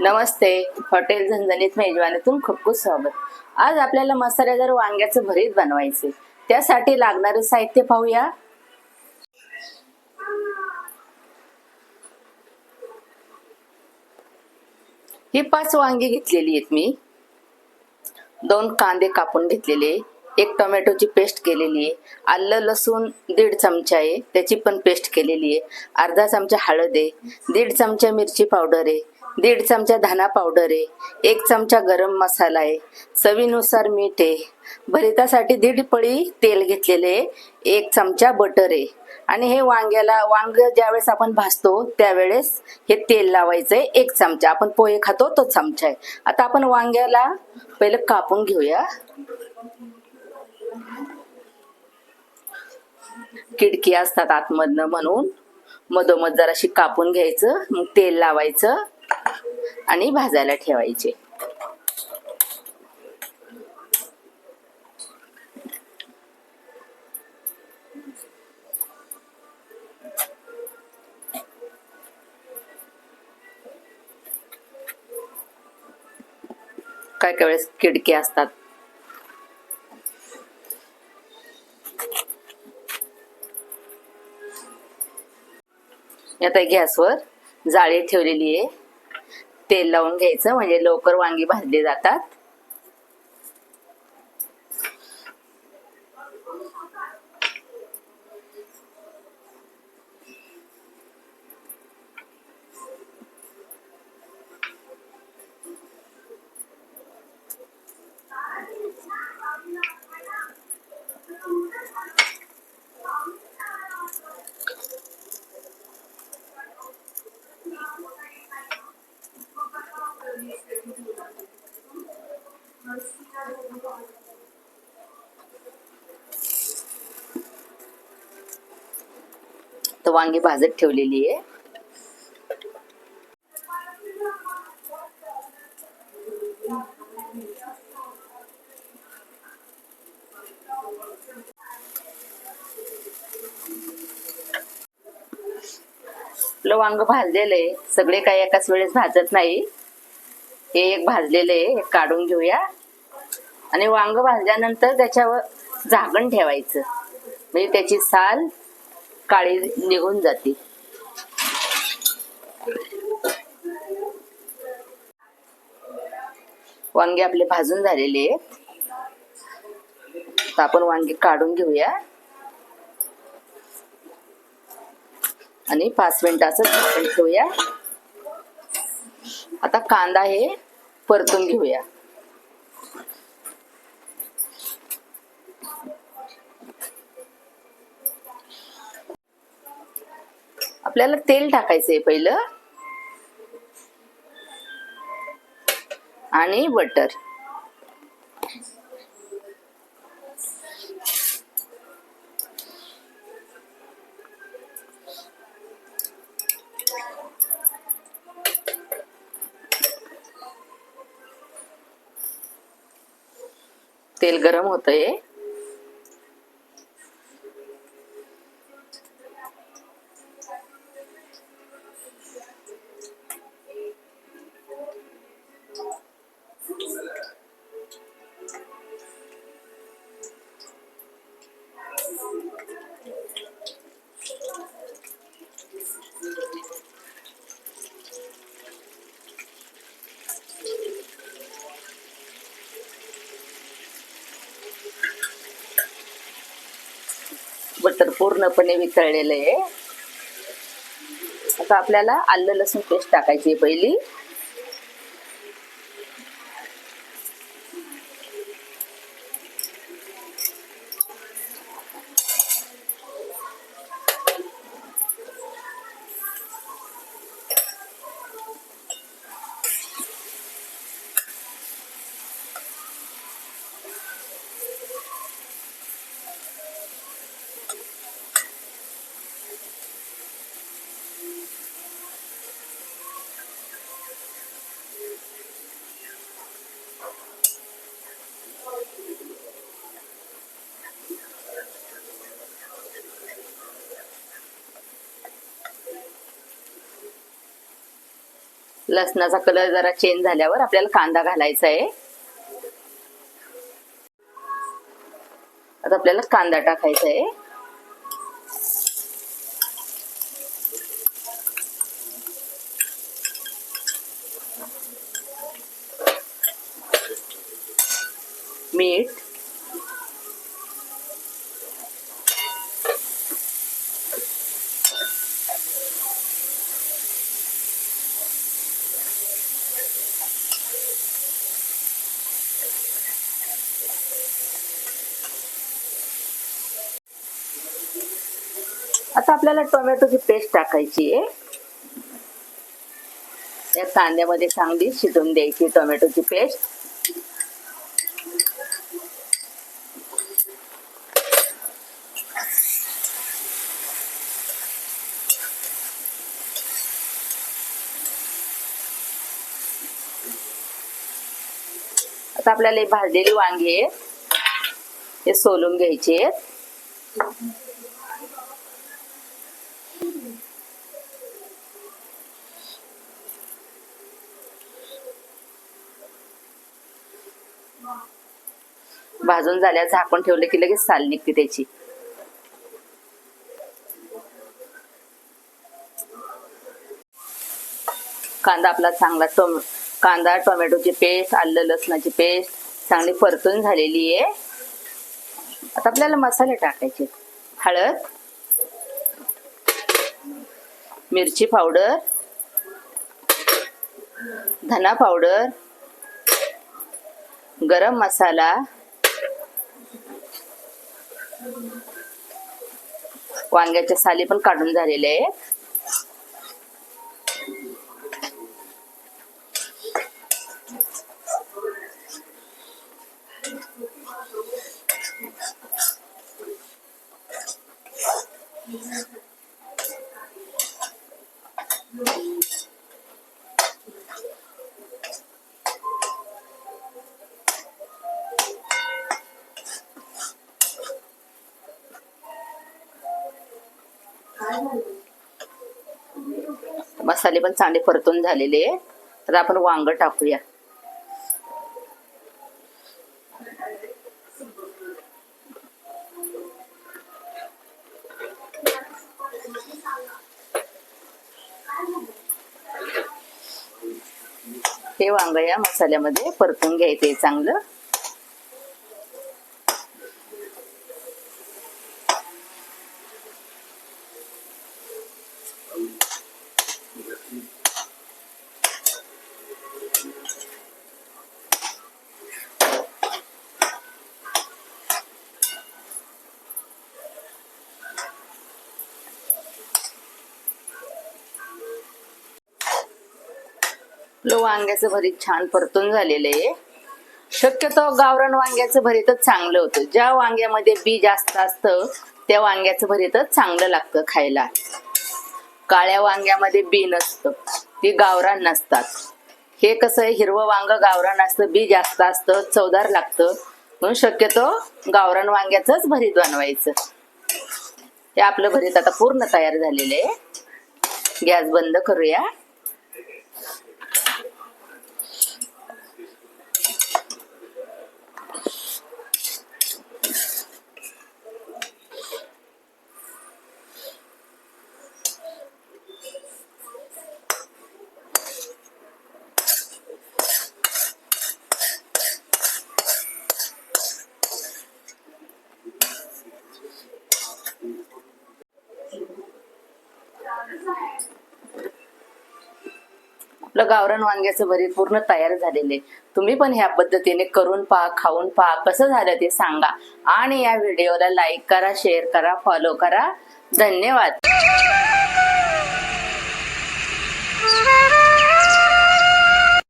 नमस्ते. Hotel झणझणीत मेजवानीतून खूप खूप स्वागत. आज आपल्याला मसालेदार वांग्याचं भरीत बनवायचे त्यासाठी लागणारे साहित्य पाहूया. ही पाच वांगी घेतलेली आहेत मी. दोन कांदे कापून घेतलेले एक टोमॅटोची पेस्ट केलेली आहे. आलं लसूण दीड चमचा आहे. त्याची पण पेस्ट केलेली आहे. अर्धा चमचा हळद आहे. दीड चमचा मिरची पावडर आहे. दीड चमचा धना पावडर आहे एक चमचा गरम मसाला आहे चवीनुसार मीठ आहे. भरितासाठी दीड पळी तेल घेतलेले आहे एक चमचा बटर आहे. आणि हे वांग्याला वांग ज्यावेळेस आपण भाजतो त्यावेळेस हे तेल लावायचंय एक चमचा. आपण पोहे खातो तो चमचा आहे. आता आपण वांग्याला पहिलं कापून घेऊया. किडकी असतात आतमधनं म्हणून. मधोमध जराशी कापून घ्यायचं मग तेल लावायचं. आणि भाजायला ठेवायचे. काय काय वेळेस किडके असतात? आता गॅसवर जाळी ठेवलेली आहे. तेल लावून घ्यायचं म्हणजे लवकर वांगी भाजली जातात. तर वांगी भाजत ठेवलेली आहे. आपलं वांग भाजलेलं आहे. सगळे काही एकाच वेळेस भाजत नाही. हे एक भाजलेलं आहे. काढून घेऊया. आणि वांग भाजल्यानंतर त्याच्यावर झाकण ठेवायचं. म्हणजे त्याची साल काळी निघून जाते. वांगे आपले भाजून झालेले आहेत. तर आपण वांगे काढून घेऊया. आणि पाच मिनिटाचं झाकण ठेवूया. आता कांदा हे परतून घेऊया. आपल्याला तेल टाकायचंय पहिलं. आणि बटर तेल गरम होतंय. तर पूर्णपणे वितळलेलं आहे. आता आपल्याला आलं लसूण पेस्ट टाकायची आहे पहिली. लसणाचा कलर जरा चेंज झाल्यावर आपल्याला कांदा घालायचा आहे. आता आपल्याला कांदा टाकायचा आहे. मीठ आता आपल्याला टोमॅटोची पेस्ट टाकायची आहे. या कांद्यामध्ये चांगली शिजवून द्यायची टोमॅटोची पेस्ट. आता आपल्याला हे भाजलेली वांगी हे सोलून घ्यायचे आहेत. भाजून झाल्यावर झाकून ठेवलं की लगेच साल निघते त्याची. कांदा आपला चांगला टोम कांदा टोमॅटोची पेस्ट आलं लसणाची पेस्ट चांगली परतून झालेली आहे. आता आपल्याला मसाले टाकायचे हळद मिरची पावडर धना पावडर गरम मसाला वांग्याच्या साली पण काढून झालेले आहेत. मसाले पण चांगले परतून झालेले तर आपण वांग टाकूया. हे वांग या मसाल्यामध्ये परतून घ्यायचे चांगलं. आपलं वांग्याचं भरीत छान परतून झालेलं आहे. शक्यतो गावरान वांग्याचं भरीतच चांगलं होतं. ज्या वांग्यामध्ये बी जास्त असतं त्या वांग्याचं भरीतच चांगलं लागतं खायला. काळ्या वांग्यामध्ये बी नसतं ती गावरान नसतात. हे कसं आहे हिरवं वांग गावरान असतं बी जास्त असतं चवदार लागतं. म्हणून शक्यतो गावरान वांग्याचंच भरीत बनवायचं. हे आपलं भरीत आता पूर्ण तयार झालेलं आहे. गॅस बंद करूया. आपलं गावरण वांग्याचं भरीत पूर्ण तयार झालेले. तुम्ही पण ह्या पद्धतीने करून पहा खाऊन पहा कसं झालं ते सांगा. आणि या व्हिडिओला लाईक करा शेअर करा फॉलो करा. धन्यवाद.